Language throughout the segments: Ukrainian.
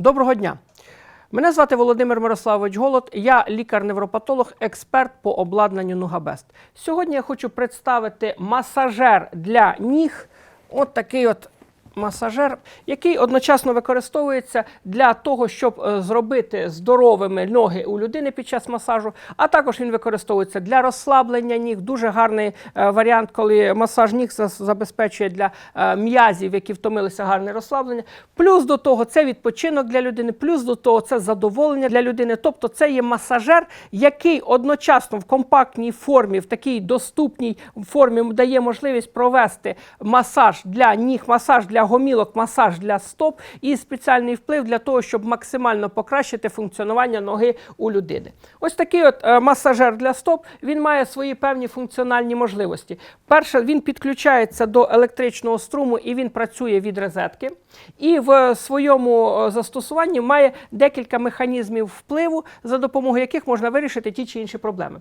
Доброго дня. Мене звати Володимир Мирославович Голод, я лікар-невропатолог, експерт по обладнанню Нугабест. Сьогодні я хочу представити масажер для ніг. От такий от масажер, який одночасно використовується для того, щоб е, зробити здоровими ноги у людини під час масажу, а також він використовується для розслаблення ніг. Дуже гарний е, варіант, коли масаж ніг забезпечує для е, м'язів, які втомилися гарне розслаблення. Плюс до того це відпочинок для людини, плюс до того це задоволення для людини. Тобто це є масажер, який одночасно в компактній формі, в такій доступній формі дає можливість провести масаж для ніг, масаж для гомілок, масаж для стоп і спеціальний вплив для того, щоб максимально покращити функціонування ноги у людини. Ось такий от е, масажер для стоп він має свої певні функціональні можливості. Перше, він підключається до електричного струму і він працює від розетки. І в своєму е, застосуванні має декілька механізмів впливу, за допомогою яких можна вирішити ті чи інші проблеми.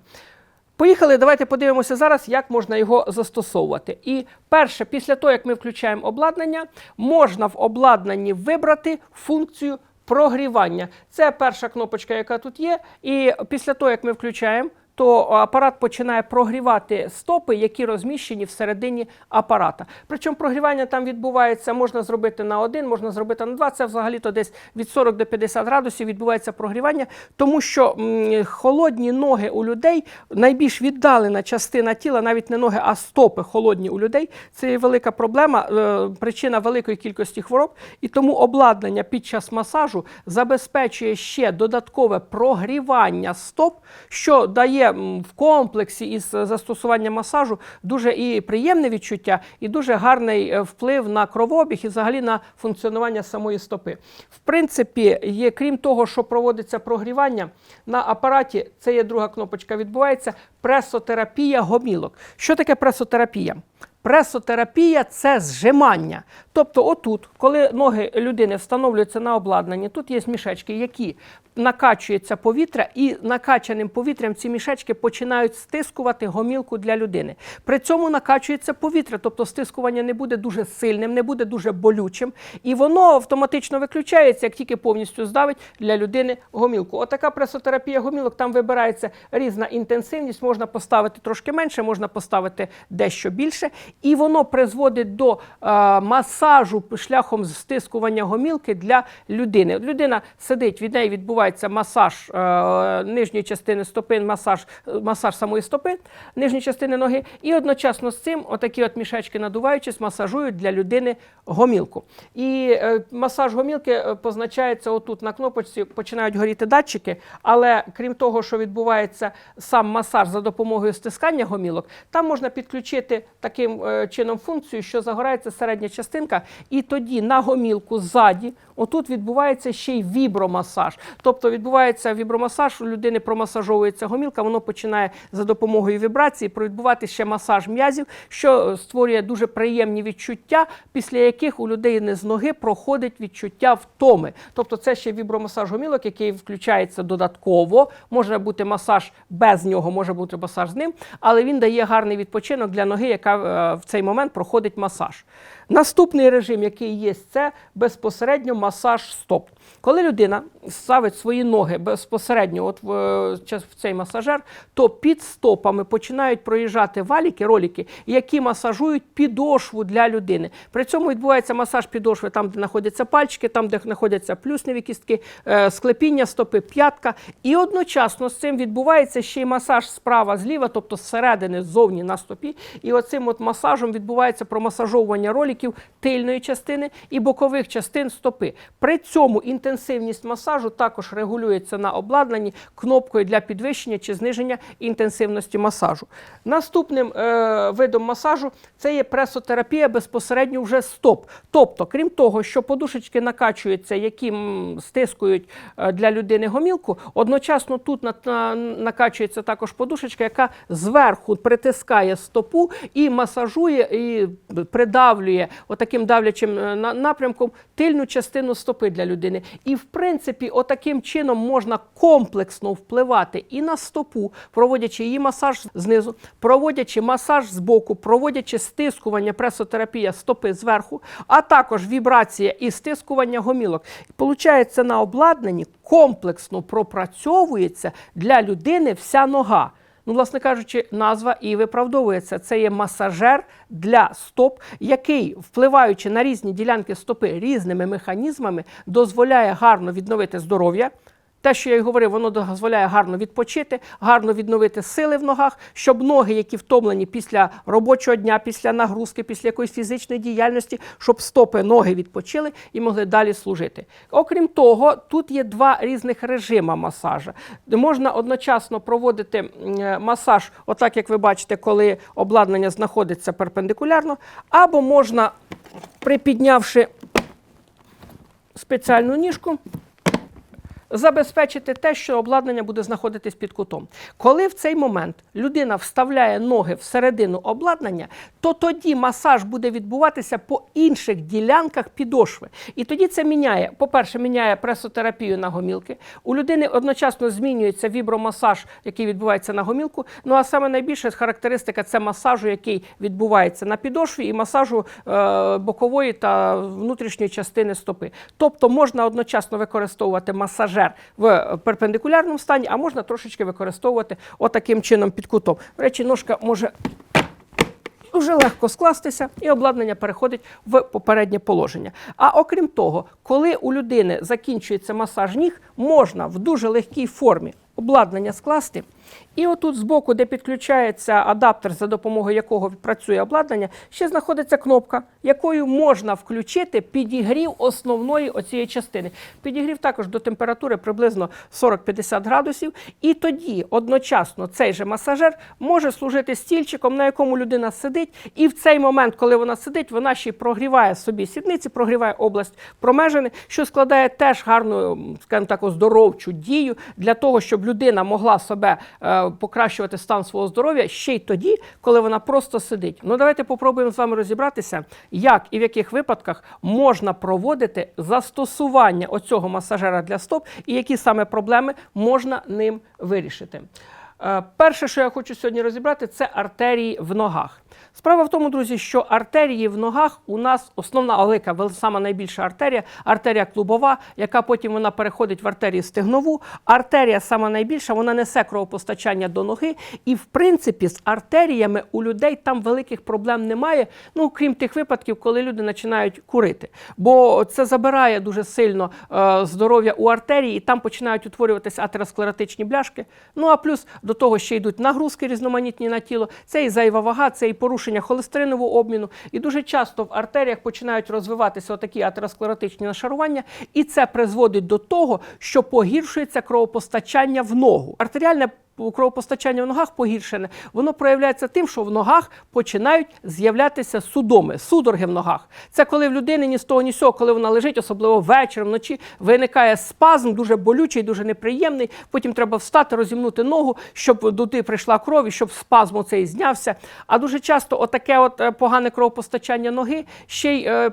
Поїхали, давайте подивимося зараз, як можна його застосовувати. І перше, після того, як ми включаємо обладнання, можна в обладнанні вибрати функцію прогрівання. Це перша кнопочка, яка тут є. І після того, як ми включаємо, то апарат починає прогрівати стопи, які розміщені всередині апарата. Причому прогрівання там відбувається, можна зробити на один, можна зробити на два. Це взагалі-то десь від 40 до 50 градусів відбувається прогрівання, тому що холодні ноги у людей найбільш віддалена частина тіла, навіть не ноги, а стопи холодні у людей. Це є велика проблема, е, причина великої кількості хвороб. І тому обладнання під час масажу забезпечує ще додаткове прогрівання стоп, що дає в комплексі із застосуванням масажу дуже і приємне відчуття, і дуже гарний е, вплив на кровообіг і взагалі на функціонування самої стопи. В принципі, є крім того, що проводиться прогрівання на апараті, це є друга кнопочка, відбувається пресотерапія гомілок. Що таке пресотерапія? Пресотерапія це зжимання. Тобто, отут, коли ноги людини встановлюються на обладнанні, тут є мішечки, які накачується повітря, і накачаним повітрям ці мішечки починають стискувати гомілку для людини. При цьому накачується повітря, тобто стискування не буде дуже сильним, не буде дуже болючим, і воно автоматично виключається, як тільки повністю здавить для людини гомілку. Отака пресотерапія гомілок, там вибирається різна інтенсивність, можна поставити трошки менше, можна поставити дещо більше, і воно призводить до е, масажу шляхом стискування гомілки для людини. Людина сидить, від неї відбувається масаж е, нижньої частини стопи, масаж, масаж самої стопи, нижньої частини ноги, і одночасно з цим отакі от мішечки надуваючись, масажують для людини гомілку. І е, масаж гомілки позначається отут на кнопочці, починають горіти датчики, але крім того, що відбувається сам масаж за допомогою стискання гомілок, там можна підключити таким е, чином функцію, що загорається середня частинка, і тоді на гомілку ззаді, отут відбувається ще й вібромасаж. Тобто відбувається вібромасаж, у людини промасажовується гомілка, воно починає за допомогою вібрації відбувати ще масаж м'язів, що створює дуже приємні відчуття, після яких у людини з ноги проходить відчуття втоми. Тобто це ще вібромасаж гомілок, який включається додатково. Може бути масаж без нього, може бути масаж з ним, але він дає гарний відпочинок для ноги, яка е, в цей момент проходить масаж. Наступний режим, який є, це безпосередньо масаж стоп. Коли людина ставить свої ноги безпосередньо от в, е, в цей масажер, то під стопами починають проїжджати валіки, ролики, які масажують підошву для людини. При цьому відбувається масаж підошви там, де знаходяться пальчики, там, де знаходяться плюсневі кістки, е, склепіння стопи, п'ятка. І одночасно з цим відбувається ще й масаж справа зліва, тобто зсередини, ззовні на стопі. І оцим от масажем відбувається промасажовування роликів тильної частини і бокових частин стопи. При цьому інтенсивність масажу також регулюється на обладнанні кнопкою для підвищення чи зниження інтенсивності масажу. Наступним е, видом масажу це є пресотерапія безпосередньо вже стоп. Тобто, крім того, що подушечки накачуються, які стискують е, для людини гомілку, одночасно тут на, на- накачується також подушечка, яка зверху притискає стопу і масажує і придавлює отаким давлячим е, напрямком тильну частину стопи для людини. І в принципі, отаким чином можна комплексно впливати і на стопу, проводячи її масаж знизу, проводячи масаж збоку, проводячи стискування, пресотерапія стопи зверху, а також вібрація і стискування гомілок. Получається на обладнанні комплексно пропрацьовується для людини вся нога. Ну, власне кажучи, назва і виправдовується. Це є масажер для стоп, який, впливаючи на різні ділянки стопи різними механізмами, дозволяє гарно відновити здоров'я. Те, що я й говорив, воно дозволяє гарно відпочити, гарно відновити сили в ногах, щоб ноги, які втомлені після робочого дня, після нагрузки, після якоїсь фізичної діяльності, щоб стопи ноги відпочили і могли далі служити. Окрім того, тут є два різних режима масажа. Можна одночасно проводити е, масаж, отак як ви бачите, коли обладнання знаходиться перпендикулярно, або можна, припіднявши спеціальну ніжку, забезпечити те, що обладнання буде знаходитись під кутом. Коли в цей момент людина вставляє ноги всередину обладнання, то тоді масаж буде відбуватися по інших ділянках підошви. І тоді це міняє, по-перше, міняє пресотерапію на гомілки. У людини одночасно змінюється вібромасаж, який відбувається на гомілку. Ну а саме найбільша характеристика це масажу, який відбувається на підошві, і масажу е, бокової та внутрішньої частини стопи. Тобто можна одночасно використовувати масажер в перпендикулярному стані, а можна трошечки використовувати отаким чином під кутом. До речі, ножка може Дуже легко скластися, і обладнання переходить в попереднє положення. А окрім того, коли у людини закінчується масаж ніг, можна в дуже легкій формі обладнання скласти. І отут збоку, де підключається адаптер, за допомогою якого працює обладнання, ще знаходиться кнопка, якою можна включити підігрів основної оцієї частини. Підігрів також до температури приблизно 40-50 градусів. І тоді одночасно цей же масажер може служити стільчиком, на якому людина сидить. І в цей момент, коли вона сидить, вона ще й прогріває собі сідниці, прогріває область промежини, що складає теж гарну, скажімо так, оздоровчу дію для того, щоб людина могла себе покращувати стан свого здоров'я ще й тоді, коли вона просто сидить. Ну давайте попробуємо з вами розібратися, як і в яких випадках можна проводити застосування оцього масажера для стоп і які саме проблеми можна ним вирішити. Е, Перше, що я хочу сьогодні розібрати, це артерії в ногах. Справа в тому, друзі, що артерії в ногах у нас основна велика, сама найбільша артерія, артерія клубова, яка потім вона переходить в артерію стегнову. Артерія сама найбільша, вона несе кровопостачання до ноги. І в принципі з артеріями у людей там великих проблем немає. Ну крім тих випадків, коли люди починають курити. Бо це забирає дуже сильно е, здоров'я у артерії, і там починають утворюватися атеросклеротичні бляшки. Ну а плюс до того ще йдуть нагрузки різноманітні на тіло. Це і зайва вага, це і порушення холестеринового обміну. І дуже часто в артеріях починають розвиватися отакі атеросклеротичні нашарування, і це призводить до того, що погіршується кровопостачання в ногу. Артеріальне кровопостачання в ногах погіршене, воно проявляється тим, що в ногах починають з'являтися судоми, судороги в ногах. Це коли в людини ні з того, ні з цього, коли вона лежить, особливо ввечері, вночі, виникає спазм, дуже болючий, дуже неприємний. Потім треба встати, розімнути ногу, щоб туди прийшла кров і щоб спазм оцей знявся. А дуже часто отаке от е, погане кровопостачання ноги ще й е,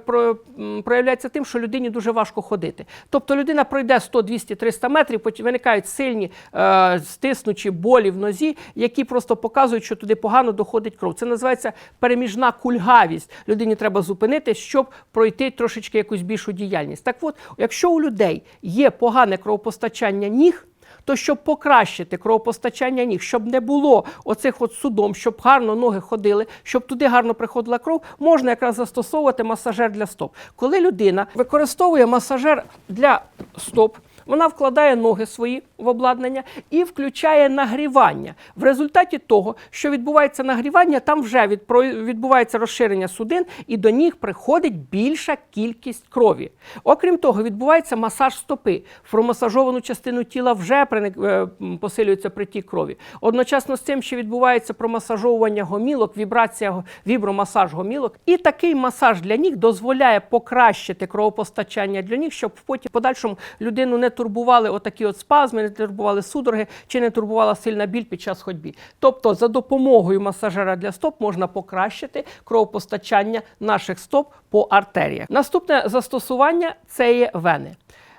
проявляється тим, що людині дуже важко ходити. Тобто людина пройде 100, 200, 300 метрів, виникають сильні е, стиснучі болі в нозі, які просто показують, що туди погано доходить кров. Це називається переміжна кульгавість. Людині треба зупинитись, щоб пройти трошечки якусь більшу діяльність. Так от, якщо у людей є погане кровопостачання ніг, то щоб покращити кровопостачання ніг, щоб не було оцих от судом, щоб гарно ноги ходили, щоб туди гарно приходила кров, можна якраз застосовувати масажер для стоп. Коли людина використовує масажер для стоп, вона вкладає ноги свої в обладнання і включає нагрівання. В результаті того, що відбувається нагрівання, там вже відбувається розширення судин, і до ніг приходить більша кількість крові. Окрім того, відбувається масаж стопи. В промасажовану частину тіла вже е, посилюється притік крові. Одночасно з цим ще відбувається промасажовування гомілок, вібрація, вібромасаж гомілок. І такий масаж для ніг дозволяє покращити кровопостачання для ніг, щоб потім подальшому людину не турбували отакі от спазми, не турбували судороги, чи не турбувала сильна біль під час ходьби. Тобто, за допомогою масажера для стоп можна покращити кровопостачання наших стоп по артеріях. Наступне застосування це є вени.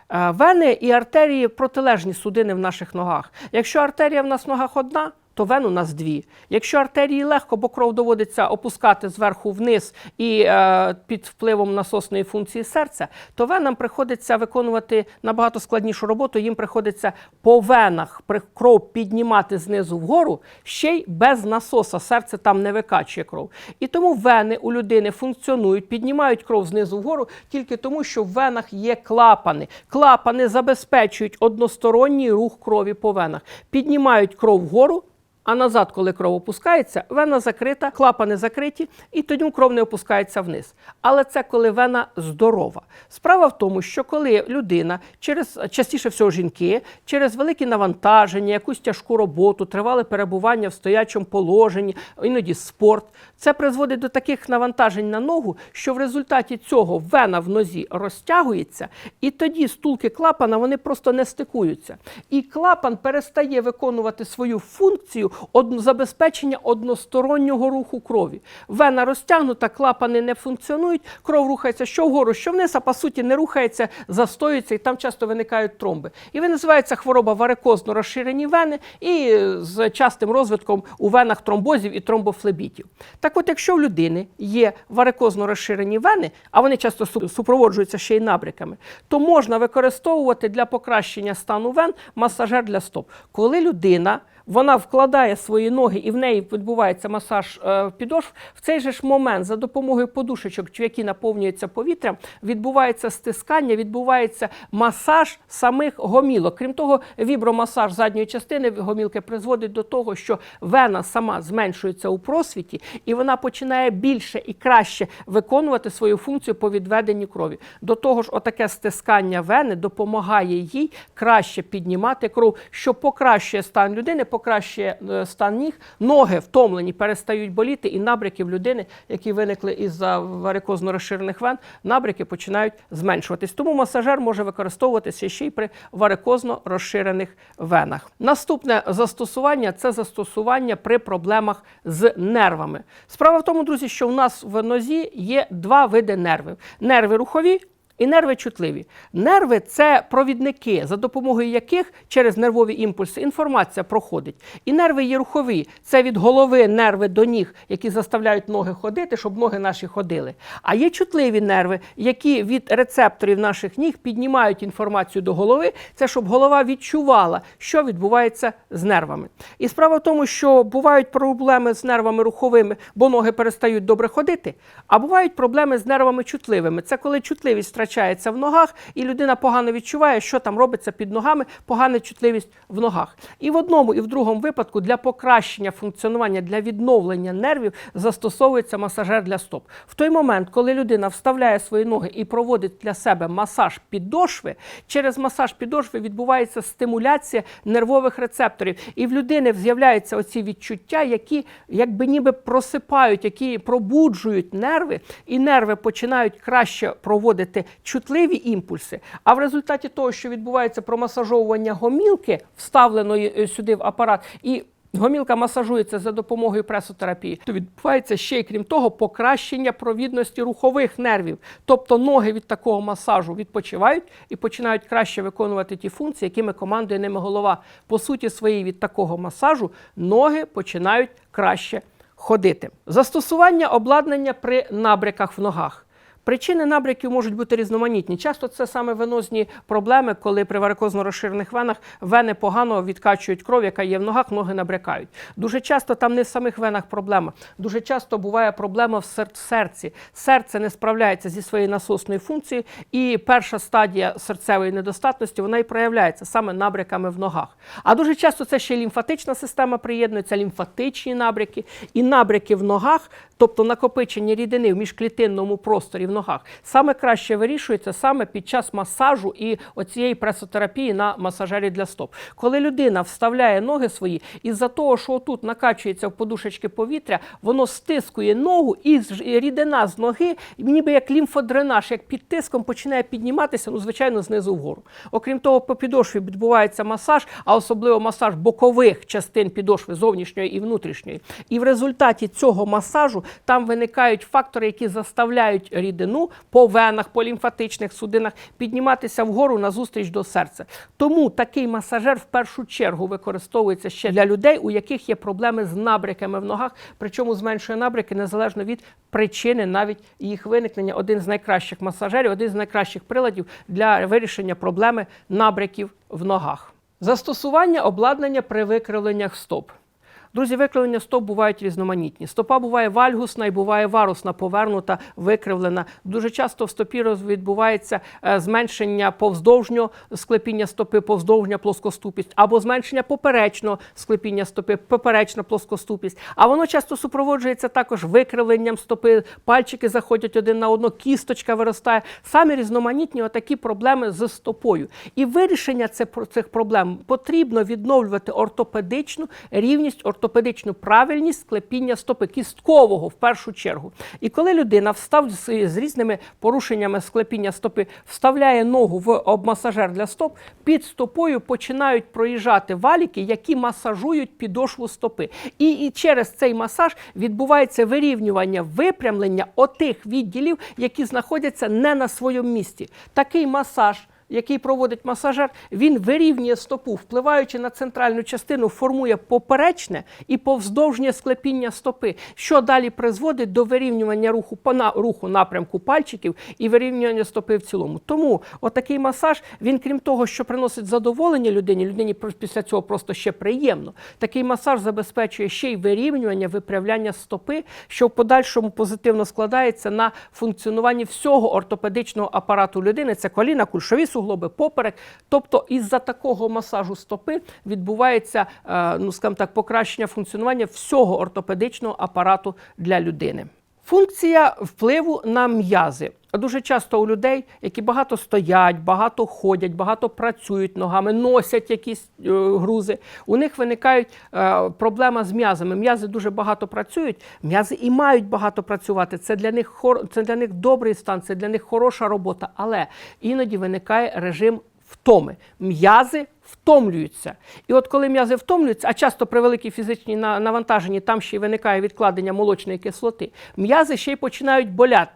Е, Вени і артерії протилежні судини в наших ногах. Якщо артерія в нас в ногах одна, то вен у нас дві. Якщо артерії легко, бо кров доводиться опускати зверху вниз і е, під впливом насосної функції серця, то венам приходиться виконувати набагато складнішу роботу. Їм приходиться по венах кров піднімати знизу вгору, ще й без насоса. Серце там не викачує кров. І тому вени у людини функціонують, піднімають кров знизу вгору тільки тому, що в венах є клапани. Клапани забезпечують односторонній рух крові по венах, піднімають кров вгору. А назад, коли кров опускається, вена закрита, клапани закриті, і тоді кров не опускається вниз. Але це коли вена здорова. Справа в тому, що коли людина через частіше всього жінки, через великі навантаження, якусь тяжку роботу, тривале перебування в стоячому положенні, іноді спорт, це призводить до таких навантажень на ногу, що в результаті цього вена в нозі розтягується, і тоді стулки клапана вони просто не стикуються. І клапан перестає виконувати свою функцію одно- забезпечення одностороннього руху крові. Вена розтягнута, клапани не функціонують, кров рухається що вгору, що вниз, а по суті не рухається, застоюється, і там часто виникають тромби. І ви називається хвороба варикозно розширені вени і е, з частим розвитком у венах тромбозів і тромбофлебітів. Так от, якщо в людини є варикозно розширені вени, а вони часто супроводжуються ще й набряками, то можна використовувати для покращення стану вен масажер для стоп. Коли людина вона вкладає свої ноги і в неї відбувається масаж е, підошв, в цей же ж момент за допомогою подушечок, які наповнюються повітрям, відбувається стискання, відбувається масаж самих гомілок. Крім того, вібромасаж задньої частини гомілки призводить до того, що вена сама зменшується у просвіті, і вона починає більше і краще виконувати свою функцію по відведенню крові. До того ж, отаке стискання вени допомагає їй краще піднімати кров, що покращує стан людини, покращує е, стан ніг, ноги втомлені, перестають боліти, і набряки в людини, які виникли із-за варикозно розширених вен, набряки починають зменшуватись. Тому масажер може використовуватися ще й при варикозно розширених венах. Наступне застосування це застосування при проблемах з нервами. Справа в тому, друзі, що в нас в нозі є два види нервів: нерви рухові. І нерви чутливі. Нерви це провідники, за допомогою яких через нервові імпульси інформація проходить. І нерви є рухові. Це від голови нерви до ніг, які заставляють ноги ходити, щоб ноги наші ходили. А є чутливі нерви, які від рецепторів наших ніг піднімають інформацію до голови. Це щоб голова відчувала, що відбувається з нервами. І справа в тому, що бувають проблеми з нервами руховими, бо ноги перестають добре ходити. А бувають проблеми з нервами чутливими. Це коли чутливість втрачається в ногах, і людина погано відчуває, що там робиться під ногами, погана чутливість в ногах. І в одному, і в другому випадку для покращення функціонування, для відновлення нервів застосовується масажер для стоп. В той момент, коли людина вставляє свої ноги і проводить для себе масаж підошви, через масаж підошви відбувається стимуляція нервових рецепторів, і в людини з'являються оці відчуття, які якби ніби просипають, які пробуджують нерви, і нерви починають краще проводити чутливі імпульси. А в результаті того, що відбувається промасажовування гомілки, вставленої е, сюди в апарат, і Гомілка масажується за допомогою пресотерапії, то відбувається ще й крім того покращення провідності рухових нервів. Тобто ноги від такого масажу відпочивають і починають краще виконувати ті функції, якими командує ними голова. По суті, своїй від такого масажу ноги починають краще ходити. Застосування обладнання при набряках в ногах. Причини набряків можуть бути різноманітні. Часто це саме венозні проблеми, коли при варикозно розширених венах вени погано відкачують кров, яка є в ногах, ноги набрякають. Дуже часто там не в самих венах проблема. Дуже часто буває проблема в серці. Серце не справляється зі своєю насосною функцією, і перша стадія серцевої недостатності вона і проявляється саме набряками в ногах. А дуже часто це ще лімфатична система приєднується, лімфатичні набряки і набряки в ногах, тобто накопичення рідини в міжклітинному просторі ногах. Саме краще вирішується саме під час масажу і оцієї пресотерапії на масажері для стоп. Коли людина вставляє ноги свої, із-за того, що тут накачується в подушечки повітря, воно стискує ногу, і рідина з ноги, ніби як лімфодренаж, як під тиском починає підніматися, ну звичайно, знизу вгору. Окрім того, по підошві відбувається масаж, а особливо масаж бокових частин підошви зовнішньої і внутрішньої. І в результаті цього масажу там виникають фактори, які заставляють рідину по венах, по лімфатичних судинах підніматися вгору назустріч до серця. Тому такий масажер в першу чергу використовується ще для людей, у яких є проблеми з набряками в ногах, причому зменшує набряки незалежно від причини навіть їх виникнення. Один з найкращих масажерів, один з найкращих приладів для вирішення проблеми набряків в ногах. Застосування обладнання при викривленнях стоп. Друзі, викривлення стоп бувають різноманітні. Стопа буває вальгусна і буває варусна, повернута, викривлена. Дуже часто в стопі відбувається е, зменшення повздовжнього склепіння стопи, повздовжня плоскоступість, або зменшення поперечного склепіння стопи, поперечна плоскоступість. А воно часто супроводжується також викривленням стопи, пальчики заходять один на одно, кісточка виростає. Самі різноманітні отакі проблеми з стопою. І вирішення цих проблем потрібно відновлювати ортопедичну рівність, ортопедичну правильність склепіння стопи, кісткового в першу чергу. І коли людина встав з, з різними порушеннями склепіння стопи, вставляє ногу в обмасажер для стоп, під стопою починають проїжджати валіки, які масажують підошву стопи. І, і через цей масаж відбувається вирівнювання, випрямлення отих відділів, які знаходяться не на своєму місці. Такий масаж який проводить масажер, він вирівнює стопу, впливаючи на центральну частину, формує поперечне і повздовжнє склепіння стопи, що далі призводить до вирівнювання руху на, руху напрямку пальчиків і вирівнювання стопи в цілому. Тому отакий масаж, він крім того, що приносить задоволення людині, людині після цього просто ще приємно. Такий масаж забезпечує ще й вирівнювання, виправляння стопи, що в подальшому позитивно складається на функціонуванні всього ортопедичного апарату людини. Це коліна, кульшові суглоби, поперек. Тобто, із-за такого масажу стопи відбувається, е, ну скажімо так, покращення функціонування всього ортопедичного апарату для людини. Функція впливу на м'язи. Дуже часто у людей, які багато стоять, багато ходять, багато працюють ногами, носять якісь е, грузи, у них виникають е, проблема з м'язами. М'язи дуже багато працюють, м'язи і мають багато працювати. Це для них це для них добрий стан, це для них хороша робота. Але іноді виникає режим втоми. М'язи втомлюються. І от коли м'язи втомлюються, а часто при великій фізичній навантаженні там ще й виникає відкладення молочної кислоти, м'язи ще й починають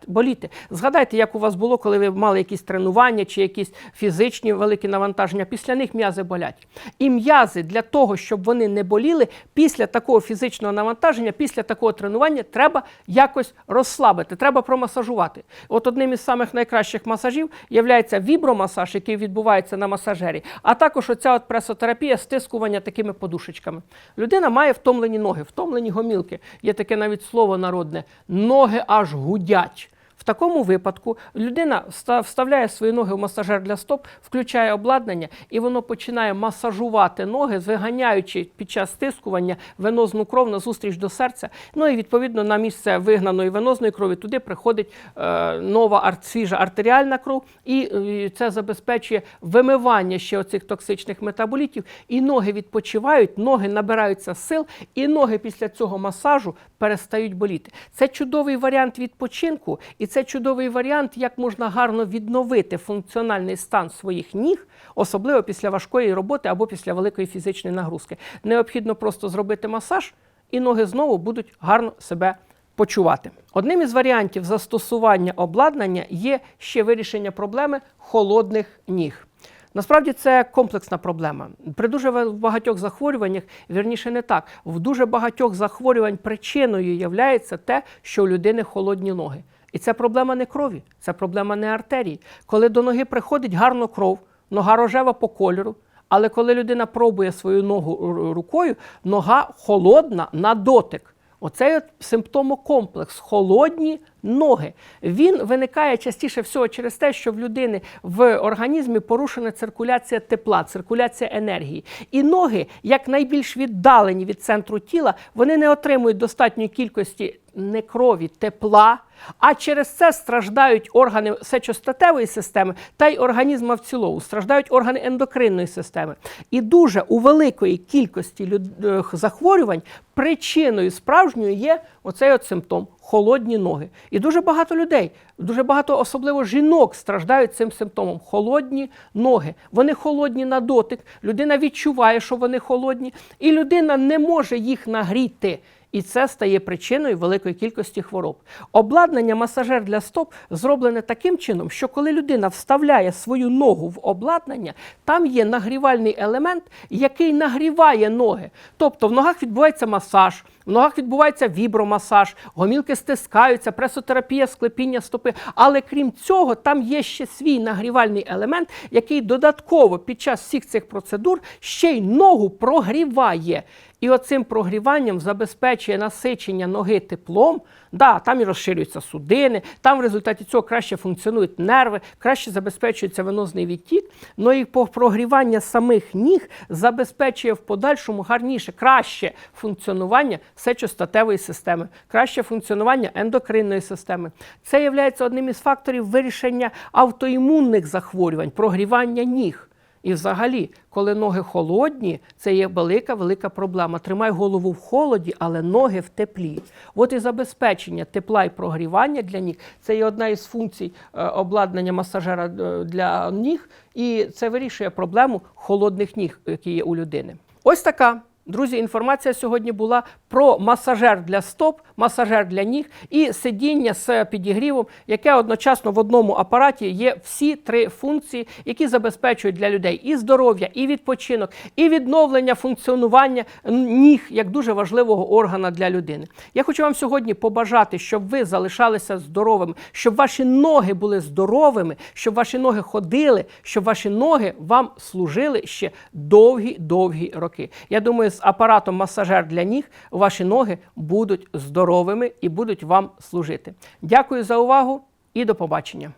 боліти. Згадайте, як у вас було, коли ви мали якісь тренування чи якісь фізичні великі навантаження. Після них м'язи болять. І м'язи для того, щоб вони не боліли, після такого фізичного навантаження, після такого тренування треба якось розслабити, треба промасажувати. От одним із самих найкращих масажів є вібромасаж, який відбувається на масажері, а також оця от пресотерапія, стискування такими подушечками. Людина має втомлені ноги, втомлені гомілки. Є таке навіть слово народне ноги аж гудять. В такому випадку людина вставляє свої ноги в масажер для стоп, включає обладнання, і воно починає масажувати ноги, виганяючи під час стискування венозну кров на зустріч до серця. Ну і відповідно на місце вигнаної венозної крові туди приходить е, нова свіжа артеріальна кров, і е, це забезпечує вимивання ще оцих токсичних метаболітів. І ноги відпочивають, ноги набираються сил, і ноги після цього масажу перестають боліти. Це чудовий варіант відпочинку, і це чудовий варіант, як можна гарно відновити функціональний стан своїх ніг, особливо після важкої роботи або після великої фізичної нагрузки. Необхідно просто зробити масаж, і ноги знову будуть гарно себе почувати. Одним із варіантів застосування обладнання є ще вирішення проблеми холодних ніг. Насправді це комплексна проблема. При дуже багатьох захворюваннях, вірніше не так, в дуже багатьох захворювань причиною є те, що у людини холодні ноги. І це проблема не крові, це проблема не артерії. Коли до ноги приходить гарно кров, нога рожева по кольору, але коли людина пробує свою ногу рукою, нога холодна на дотик. Оцей от симптомокомплекс холодні ноги. Він виникає частіше всього через те, що в людини в організмі порушена циркуляція тепла, циркуляція енергії. І ноги, як найбільш віддалені від центру тіла, вони не отримують достатньої кількості не крові, тепла, А через це страждають органи сечостатевої системи та й організму в цілому, страждають органи ендокринної системи. І дуже у великої кількості люд... е, захворювань причиною справжньою є оцей от симптом холодні ноги. І дуже багато людей, дуже багато, особливо жінок, страждають цим симптомом холодні ноги. Вони холодні на дотик, людина відчуває, що вони холодні, і людина не може їх нагріти. І це стає причиною великої кількості хвороб. Обладнання масажер для стоп зроблене таким чином, що коли людина вставляє свою ногу в обладнання, там є нагрівальний елемент, який нагріває ноги. Тобто в ногах відбувається масаж, в ногах відбувається вібромасаж, гомілки стискаються, пресотерапія, склепіння стопи. Але крім цього, там є ще свій нагрівальний елемент, який додатково під час всіх цих процедур ще й ногу прогріває. І оцим прогріванням забезпечує насичення ноги теплом. Да, там і розширюються судини, там в результаті цього краще функціонують нерви, краще забезпечується венозний відтік. Ну і прогрівання самих ніг забезпечує в подальшому гарніше, краще функціонування сечостатевої системи, краще функціонування ендокринної системи. Це є одним із факторів вирішення автоімунних захворювань, прогрівання ніг. І взагалі, коли ноги холодні, це є велика велика проблема. Тримай голову в холоді, але ноги в теплі. От і забезпечення тепла і прогрівання для ніг це є одна із функцій е, обладнання масажера е, для ніг, і це вирішує проблему холодних ніг, які є у людини. Ось така. Друзі, інформація сьогодні була про масажер для стоп, масажер для ніг і сидіння з підігрівом, яке одночасно в одному апараті є всі три функції, які забезпечують для людей і здоров'я, і відпочинок, і відновлення функціонування ніг як дуже важливого органа для людини. Я хочу вам сьогодні побажати, щоб ви залишалися здоровими, щоб ваші ноги були здоровими, щоб ваші ноги ходили, щоб ваші ноги вам служили ще довгі-довгі роки. Я думаю, з апаратом масажер для ніг ваші ноги будуть здоровими і будуть вам служити. Дякую за увагу і до побачення.